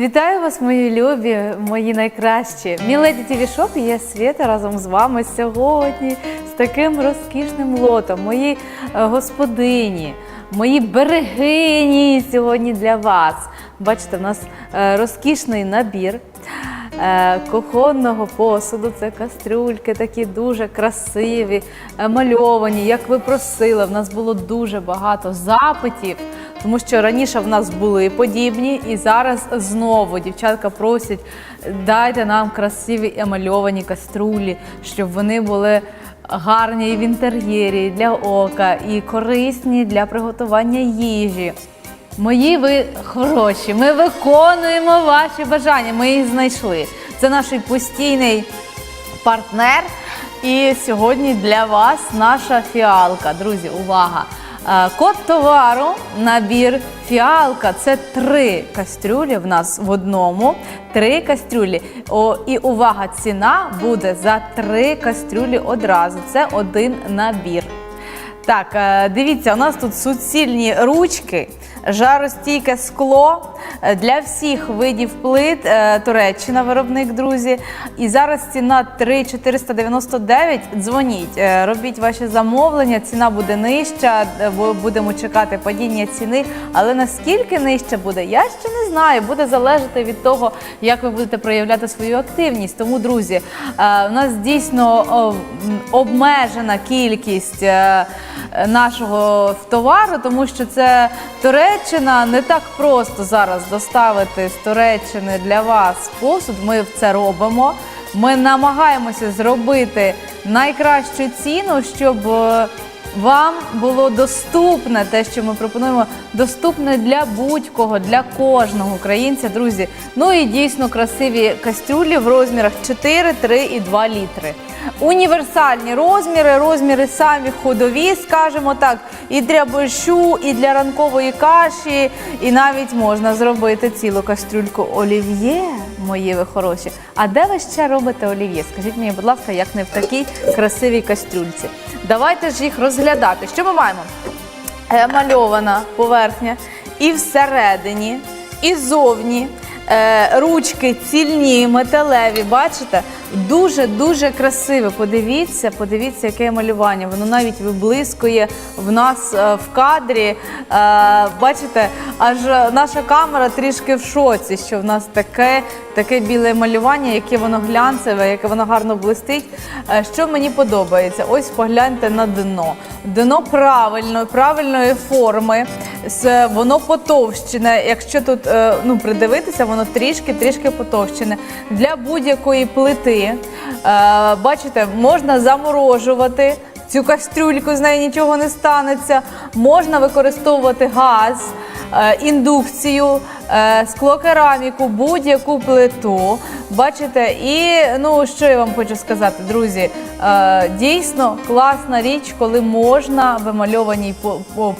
Вітаю вас, мої любі, мої найкращі. Міледі ТВ Шоп і я Свята разом з вами сьогодні з таким розкішним лотом. Мої е, господині, мої берегині сьогодні для вас. Бачите, в нас е, розкішний набір. е, Кухонного посуду, це кастрюльки, такі дуже красиві, мальовані. Як ви просили, в нас було дуже багато запитів, тому що раніше в нас були подібні, і зараз знову дівчатка просять, дайте нам красиві емальовані каструлі, щоб вони були гарні в інтер'єрі, для ока, і корисні для приготування їжі. Мої ви хороші, ми виконуємо ваші бажання. Ми їх знайшли. Це наш постійний партнер. І сьогодні для вас наша фіалка. Друзі, увага! Е, Код товару, набір фіалка. Це три кастрюлі в нас в одному. Три кастрюлі. О, і увага, ціна буде за три кастрюлі одразу. Це один набір. Так, е, дивіться, у нас тут суцільні ручки, жаростійке скло е, для всіх видів плит. е, Туреччина виробник, друзі. І зараз ціна 3,499. Дзвоніть, е, робіть ваші замовлення. Ціна буде нижча. Будемо чекати падіння ціни. Але наскільки нижче буде, я ще не знаю. Буде залежати від того, як ви будете проявляти свою активність. Тому, друзі, у нас дійсно обмежена кількість нашого товару, тому що це Туреччина не так просто зараз доставити з Туреччини для вас посуд. Ми це робимо. Ми намагаємося зробити найкращу ціну, щоб е, вам було доступне те, що ми пропонуємо, доступне для будь-кого, для кожного українця, друзі. Ну і дійсно красиві кастрюлі в розмірах 4, 3 і 2 літри. Універсальні розміри, розміри самі ходові, скажімо так, і для борщу, і для ранкової каші, і навіть можна зробити цілу кастрюльку олів'є, мої ви хороші. А де ви ще робите олів'є? Скажіть мені, будь ласка, як не в такій красивій кастрюльці. Давайте ж їх розглядати. Що ми маємо? Емальована поверхня і всередині, і зовні. Е, ручки цільні, металеві, бачите? Дуже-дуже красиве. Подивіться, подивіться, яке малювання. Воно навіть виблискує в нас е, в кадрі. Е, бачите, аж наша камера трішки в шоці, що в нас таке, таке біле малювання, яке воно глянцеве, яке воно гарно блистить. Е, що мені подобається? Ось погляньте на дно. Дно правильно, правильної форми, воно потовщене. Якщо тут е, ну, придивитися, воно трішки-трішки потовщене. Для будь-якої плити, е, бачите, можна заморожувати. Цю кастрюльку з неї нічого не станеться. Можна використовувати газ, е, індукцію, е, склокераміку, будь-яку плиту. Бачите, і ну що я вам хочу сказати, друзі, дійсно класна річ, коли можна в емальованій по- по-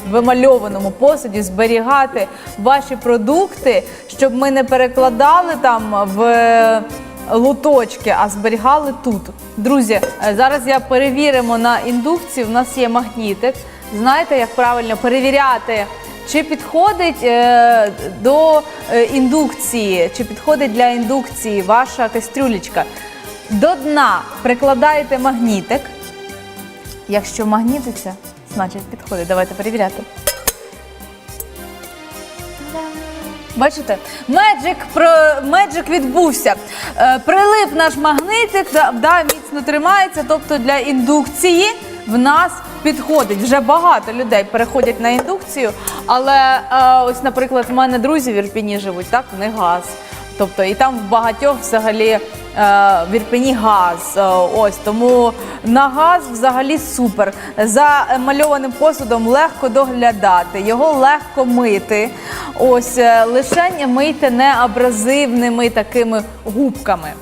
посуді зберігати ваші продукти, щоб ми не перекладали там в луточки, а зберігали тут. Друзі, е, зараз я перевіримо на індукцію. У нас є магнітик. Знаєте, як правильно перевіряти, чи підходить е, до е, індукції, чи підходить для індукції ваша кастрюлечка. До дна прикладаєте магнітик. Якщо магнітиться, значить підходить. Давайте перевіряти. Бачите, меджик про меджик відбувся. Е, прилип наш магнитик, да, міцно тримається. Тобто для індукції в нас підходить. Вже багато людей переходять на індукцію. Але е, ось, наприклад, в мене друзі в Ірпіні живуть, так, них газ. Тобто і там в багатьох взагалі е, в Ірпені газ. Е, ось тому на газ взагалі супер. За мальованим посудом легко доглядати, його легко мити. Ось е, лише мийте не абразивними такими губками.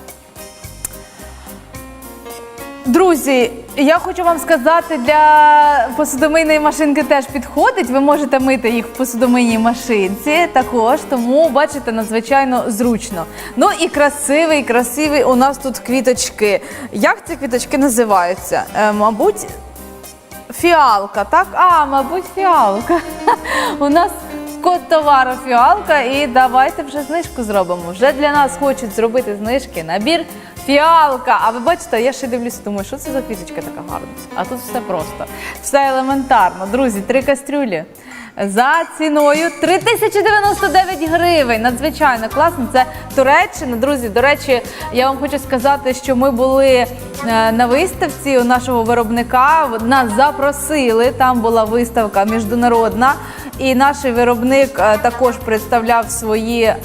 Друзі, я хочу вам сказати, для посудомийної машинки теж підходить. Ви можете мити їх в посудомийній машинці також, тому бачите, надзвичайно зручно. Ну і красивий, красивий у нас тут квіточки. Як ці квіточки називаються? Е, мабуть, фіалка, так? А, мабуть, фіалка. У нас код товару фіалка і давайте вже знижку зробимо. Вже для нас хочуть зробити знижки. Набір фіалка. А ви бачите, я ще дивлюся, думаю, що це за квіточка така гарна. А тут все просто, все елементарно. Друзі, три кастрюлі. За ціною 3099 гривень. Надзвичайно класно. Це Туреччина. Друзі, до речі, я вам хочу сказати, що ми були е, на виставці у нашого виробника. Нас запросили. Там була виставка міжнародна. І наш виробник е, також представляв свої е,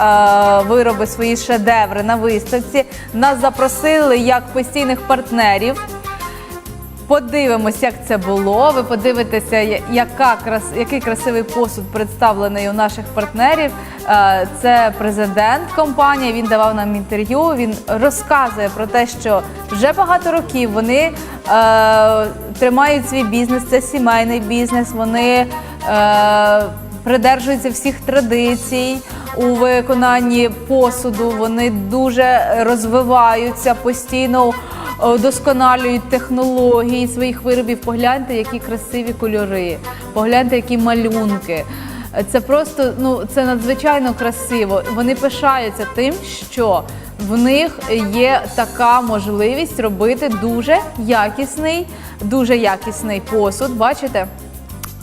вироби, свої шедеври на виставці. Нас запросили як постійних партнерів. Подивимось, як це було. Ви подивитеся, яка крас... який красивий посуд представлений у наших партнерів. Е, Це президент компанії. Він давав нам інтерв'ю. Він розказує про те, що вже багато років вони е, тримають свій бізнес. Це сімейний бізнес. Вони е, придержуються всіх традицій у виконанні посуду. Вони дуже розвиваються постійно вдосконалюють технології своїх виробів. Погляньте, які красиві кольори, погляньте, які малюнки. Це просто ну це надзвичайно красиво. Вони пишаються тим, що в них є така можливість робити дуже якісний, дуже якісний посуд. Бачите?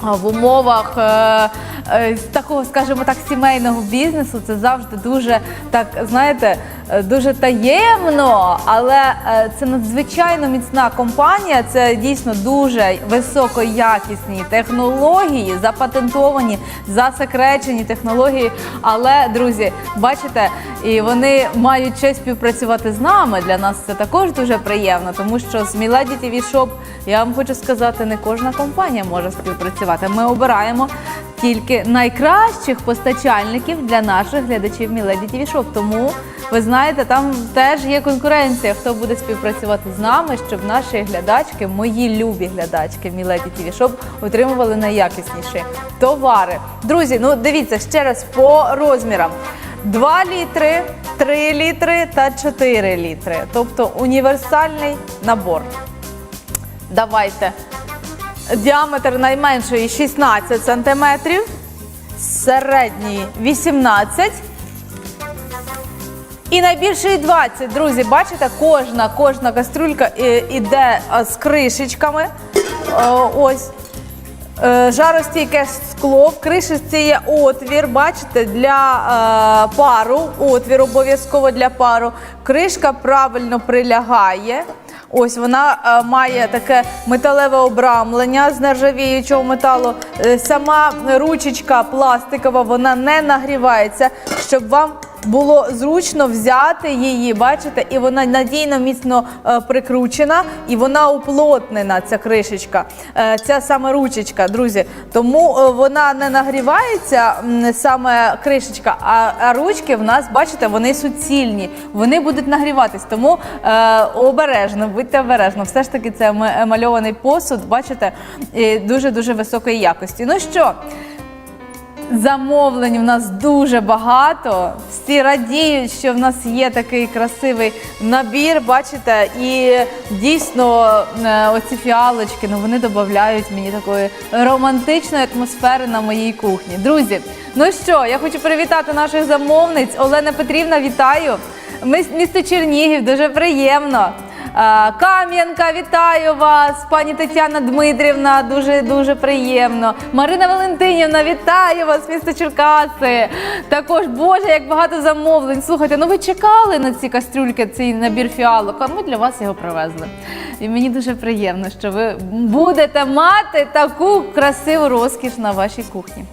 В умовах е, е, такого, скажімо так, сімейного бізнесу це завжди дуже так, знаєте, дуже таємно, але е, це надзвичайно міцна компанія. Це дійсно дуже високоякісні технології, запатентовані, засекречені технології. Але, друзі, бачите, і вони мають честь співпрацювати з нами. Для нас це також дуже приємно, тому що з Milady TV Shop, я вам хочу сказати, не кожна компанія може співпрацювати. Ми обираємо тільки найкращих постачальників для наших глядачів Milady TV Тому ви знаєте, там теж є конкуренція, хто буде співпрацювати з нами, щоб наші глядачки, мої любі глядачки TV Shop отримували найякісніші товари. Друзі, ну дивіться ще раз по розмірам. 2 літри, 3 літри та 4 літри. Тобто універсальний набор. Давайте. Діаметр найменшої 16 см, середній 18 і найбільший 20. Друзі, бачите, кожна, кожна кастрюлька е, іде е, з кришечками. Е, Ось. Жаростійке скло, в кришечці є отвір, бачите, для пару, отвір обов'язково для пару. Кришка правильно прилягає. Ось вона е, має таке металеве обрамлення з нержавіючого металу. Е, сама ручечка пластикова, вона не нагрівається, щоб вам було зручно взяти її, бачите, і вона надійно міцно е, прикручена, і вона уплотнена, ця кришечка, е, ця саме ручечка, друзі. Тому е, вона не нагрівається саме кришечка, а, ручки в нас, бачите, вони суцільні, вони будуть нагріватись. Тому обережно, будьте обережно. Все ж таки, це ем- емальований посуд, бачите, дуже-дуже високої якості. Ну що? Замовлень в нас дуже багато. Всі радіють, що в нас є такий красивий набір. Бачите, і дійсно е, оці фіалочки ну вони додають мені такої романтичної атмосфери на моїй кухні. Друзі, ну що, я хочу привітати наших замовниць. Олена Петрівна, вітаю. Ми місто Чернігів, дуже приємно. Е, Кам'янка, вітаю вас, пані Тетяна Дмитрівна, дуже дуже приємно. Марина Валентинівна, вітаю вас, місто Черкаси. Також Боже, як багато замовлень. Слухайте, ну ви чекали на ці кастрюльки, цей набір фіалок, а ми для вас його привезли. І мені дуже приємно, що ви будете мати таку красиву розкіш на вашій кухні.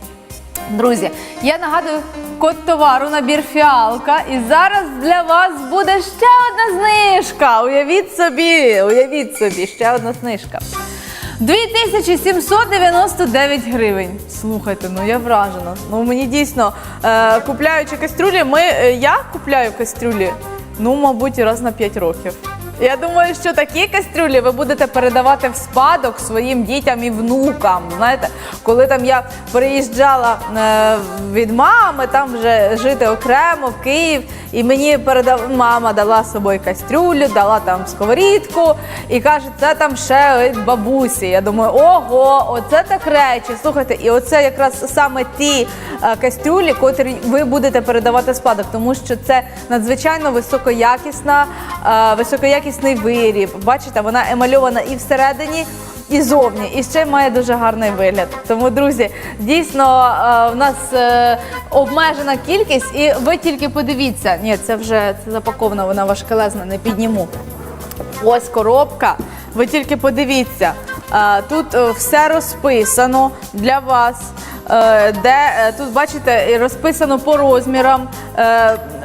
Друзі, я нагадую код товару набір фіалка. І зараз для вас буде ще одна знижка. Уявіть собі, уявіть собі, ще одна знижка. 2799 гривень. Слухайте, ну я вражена. Ну мені дійсно е, купляючи кастрюлі, ми, е, я купляю кастрюлі, ну, мабуть, раз на 5 років. Я думаю, що такі кастрюлі ви будете передавати в спадок своїм дітям і внукам. Знаєте, коли там я переїжджала е, від мами, там вже жити окремо в Київ, і мені передав мама дала з собою кастрюлю, дала там сковорідку і каже, це там ще від бабусі. Я думаю, ого, оце так речі. Слухайте, і оце якраз саме ті е, кастрюлі, котрі ви будете передавати в спадок, тому що це надзвичайно високоякісна, е, високоякісний виріб. Бачите, вона емальована і всередині. І зовні, і ще має дуже гарний вигляд. Тому, друзі, дійсно е, в нас е, обмежена кількість, і ви тільки подивіться. Ні, це вже це запакована, вона важкелезна, не підніму. Ось коробка. Ви тільки подивіться. Е, Тут все розписано для вас. Де тут бачите, розписано по розмірам.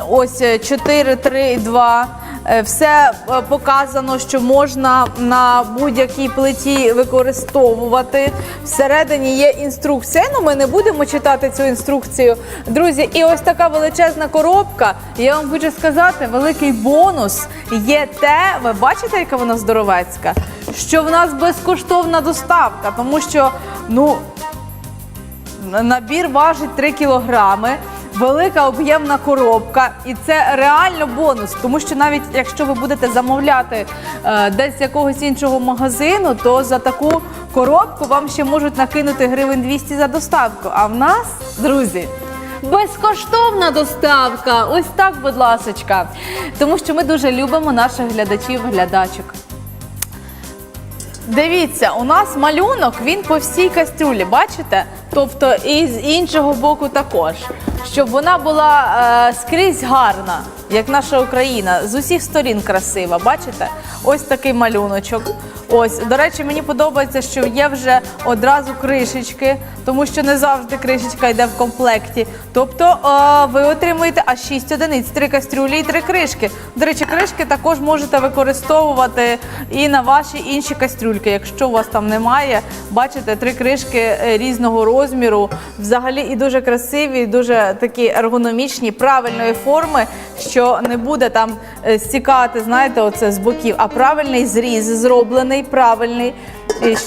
Ось е, 4, 3, 2. Е, Все е, показано, що можна на будь-якій плиті використовувати. Всередині є інструкція. Ну, ми не будемо читати цю інструкцію. Друзі, і ось така величезна коробка. Я вам хочу сказати, великий бонус є те, ви бачите, яка вона здоровецька, що в нас безкоштовна доставка, тому що ну. Набір важить 3 кілограми, велика об'ємна коробка, і це реально бонус. Тому що навіть якщо ви будете замовляти е, десь якогось іншого магазину, то за таку коробку вам ще можуть накинути гривень 200 за доставку. А в нас, друзі. Безкоштовна доставка, ось так, будь ласочка. Тому що ми дуже любимо наших глядачів, глядачок. Дивіться, у нас малюнок він по всій кастрюлі, бачите? Тобто і з іншого боку також. Щоб вона була е, скрізь гарна, як наша Україна, з усіх сторін красива. Бачите? Ось такий малюночок. Ось, до речі, мені подобається, що є вже одразу кришечки, тому що не завжди кришечка йде в комплекті. Тобто е, ви отримуєте аж 6 одиниць, 3 кастрюлі і 3 кришки. До речі, кришки також можете використовувати і на ваші інші кастрюльки. Якщо у вас там немає, бачите, три кришки е, різного розміру, взагалі і дуже красиві, і дуже такі ергономічні, правильної форми, що не буде там е, стікати, знаєте, оце з боків, а правильний зріз зроблений, правильний.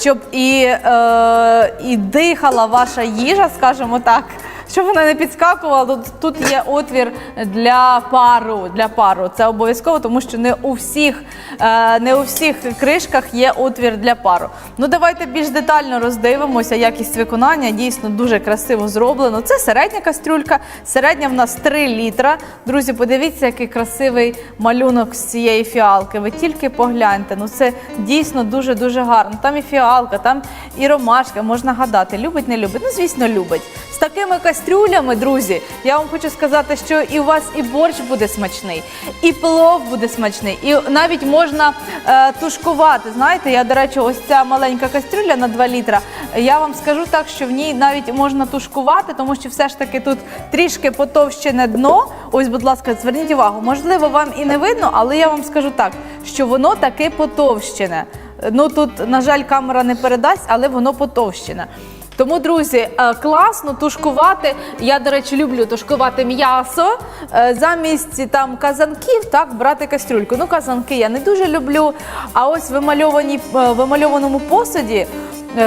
Щоб і, е, і дихала ваша їжа, скажімо так, щоб вона не підскакувала, тут, є отвір для пару. Для пару. Це обов'язково, тому що не у всіх, е, не у всіх кришках є отвір для пару. Ну давайте більш детально роздивимося. Якість виконання дійсно дуже красиво зроблено. Це середня кастрюлька. Середня в нас 3 літра. Друзі, подивіться, який красивий малюнок з цієї фіалки. Ви тільки погляньте. Ну це дійсно дуже дуже гарно. Там і фіалка, там і ромашка. Можна гадати, любить, не любить. Ну, звісно, любить. З такими кастрюлями, друзі, я вам хочу сказати, що і у вас і борщ буде смачний, і плов буде смачний, і навіть можна е, тушкувати. Знаєте, я, до речі, ось ця маленька кастрюля на 2 літра. Я вам скажу так, що в ній навіть можна тушкувати, тому що все ж таки тут трішки потовщене дно. Ось, будь ласка, зверніть увагу. Можливо, вам і не видно, але я вам скажу так, що воно таки потовщене. Ну тут, на жаль, камера не передасть, але воно потовщене. Тому, друзі, е, класно тушкувати. Я, до речі, люблю тушкувати м'ясо е, замість там казанків, так брати кастрюльку. Ну, казанки я не дуже люблю. А ось в вимальованій, е, вимальованому посуді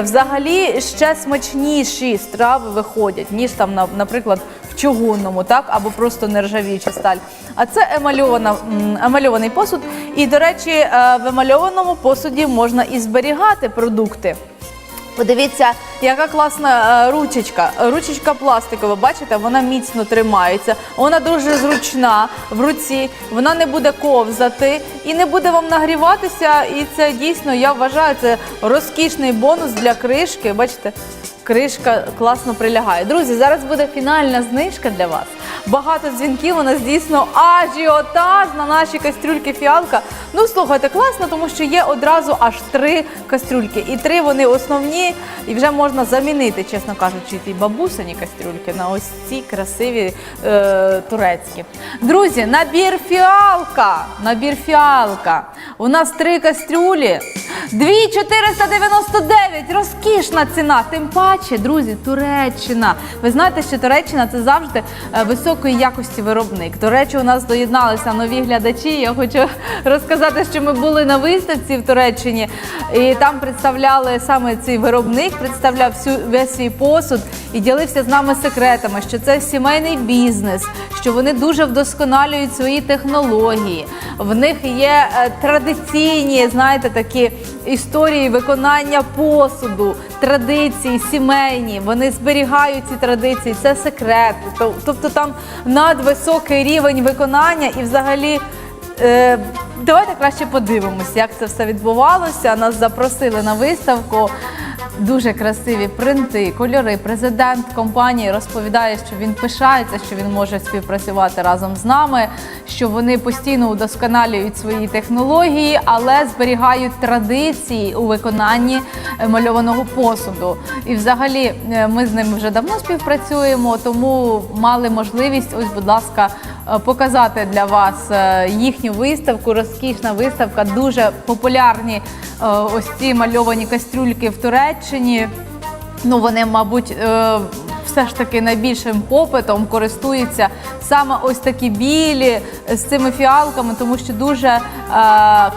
взагалі ще смачніші страви виходять, ніж там, наприклад, в чугунному, так або просто нержавіюча сталь. А це емальована, емальований посуд. І, до речі, в емальованому посуді можна і зберігати продукти. Подивіться, яка класна е, ручечка. Ручечка пластикова, бачите, вона міцно тримається, вона дуже зручна в руці, вона не буде ковзати і не буде вам нагріватися. І це дійсно, я вважаю, це розкішний бонус для кришки. Бачите, кришка класно прилягає. Друзі, зараз буде фінальна знижка для вас. Багато дзвінків у нас дійсно ажіотаж на наші кастрюльки фіалка. Ну слухайте, класно, тому що є одразу аж три кастрюльки. І три вони основні, і вже можна замінити, чесно кажучи, ті бабусині кастрюльки на ось ці красиві е, турецькі. Друзі, набір фіалка. Набір фіалка. У нас три кастрюлі. 2499, розкішна ціна. Тим паче, друзі, Туреччина. Ви знаєте, що Туреччина це завжди е, високої якості виробник. До речі, у нас доєдналися нові глядачі. Я хочу розказати, що ми були на виставці в Туреччині, і там представляли саме цей виробник, представляв всю весь свій посуд і ділився з нами секретами, що це сімейний бізнес, що вони дуже вдосконалюють свої технології. В них є е, традиційні, знаєте, такі історії виконання посуду, традиції сімейні. Вони зберігають ці традиції. Це секрет. Тобто там надвисокий рівень виконання і взагалі. Е, давайте краще подивимося, як це все відбувалося. Нас запросили на виставку. Дуже красиві принти, кольори. Президент компанії розповідає, що він пишається, що він може співпрацювати разом з нами, що вони постійно удосконалюють свої технології, але зберігають традиції у виконанні е, мальованого посуду. І взагалі е, ми з ними вже давно співпрацюємо, тому мали можливість, ось, будь ласка, показати для вас е, їхню виставку. Розкішна виставка, дуже популярні е, ось ці мальовані кастрюльки в Туреччині. Ну, вони, мабуть, е, все ж таки найбільшим попитом користуються саме ось такі білі з цими фіалками, тому що дуже е,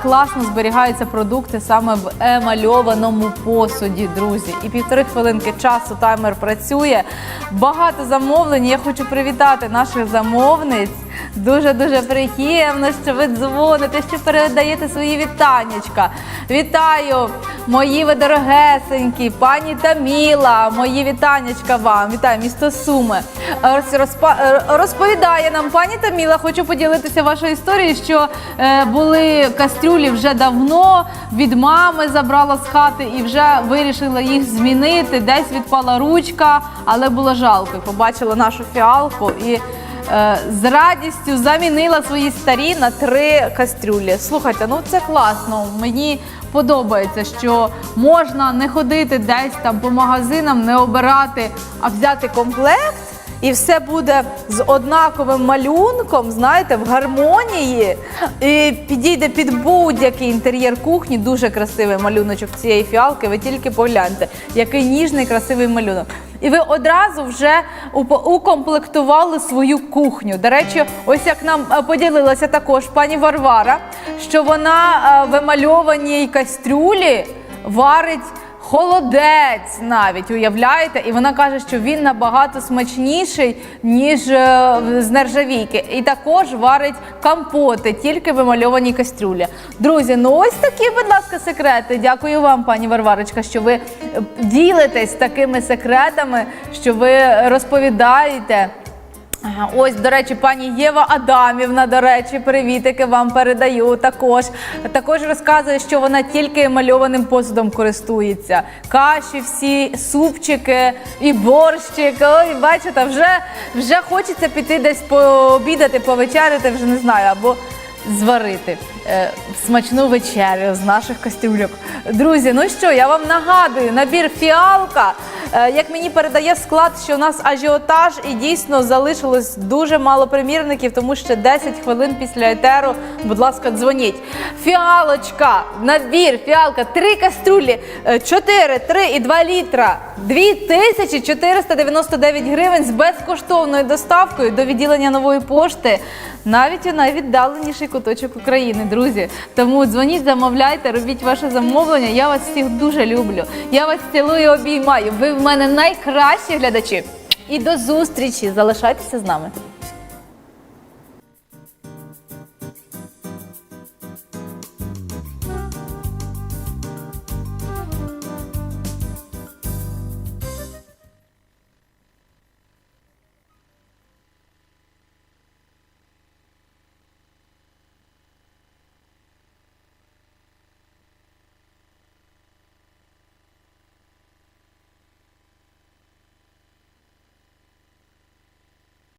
класно зберігаються продукти саме в емальованому посуді, друзі. І півтори хвилинки часу таймер працює. Багато замовлень. Я хочу привітати наших замовниць. Дуже дуже приємно, що ви дзвоните, що передаєте свої вітаннячка. Вітаю, мої ви дорогесенькі, пані Таміла, мої вітаннячка вам. Вітаю, місто Суми. Е, Розповідає нам пані Таміла, хочу поділитися вашою історією, що е, були кастрюлі вже давно, від мами забрала з хати і вже вирішила їх змінити. Десь відпала ручка, але було жалко. Побачила нашу фіалку і. Е, з радістю замінила свої старі на три кастрюлі. Слухайте, ну це класно. Мені подобається, що можна не ходити десь там по магазинам, не обирати, а взяти комплект. І все буде з однаковим малюнком, знаєте, в гармонії. І підійде під будь-який інтер'єр кухні. Дуже красивий малюночок цієї фіалки. Ви тільки погляньте, який ніжний, красивий малюнок. І ви одразу вже укомплектували свою кухню. До речі, ось як нам е, поділилася також пані Варвара, що вона е, в емальованій кастрюлі варить. Холодець навіть уявляєте, і вона каже, що він набагато смачніший ніж е, з нержавійки. І також варить компоти тільки в емальованій кастрюлі. Друзі, ну ось такі, будь ласка, секрети. Дякую вам, пані Варварочка, що ви е, ділитесь такими секретами, що ви розповідаєте. Ось, до речі, пані Єва Адамівна, до речі, привітики вам передаю також. Також розказує, що вона тільки мальованим посудом користується. Каші, всі, супчики і борщик. Ой, бачите, вже, вже хочеться піти десь пообідати, повечеряти, вже не знаю, або зварити е, смачну вечерю з наших кастрюльок. Друзі, ну що, я вам нагадую, набір фіалка. Е, Як мені передає склад, що у нас ажіотаж і дійсно залишилось дуже мало примірників, тому що 10 хвилин після етеру, будь ласка, дзвоніть. Фіалочка, набір, фіалка, три каструлі, 4, 3 і 2 літра. 2499 гривень з безкоштовною доставкою до відділення нової пошти, навіть у найвіддаленіший куточок України, друзі. Тому дзвоніть, замовляйте, робіть ваше замовлення. Я вас всіх дуже люблю. Я вас цілую, обіймаю. Ви в мене найкращі глядачі. І до зустрічі! Залишайтеся з нами.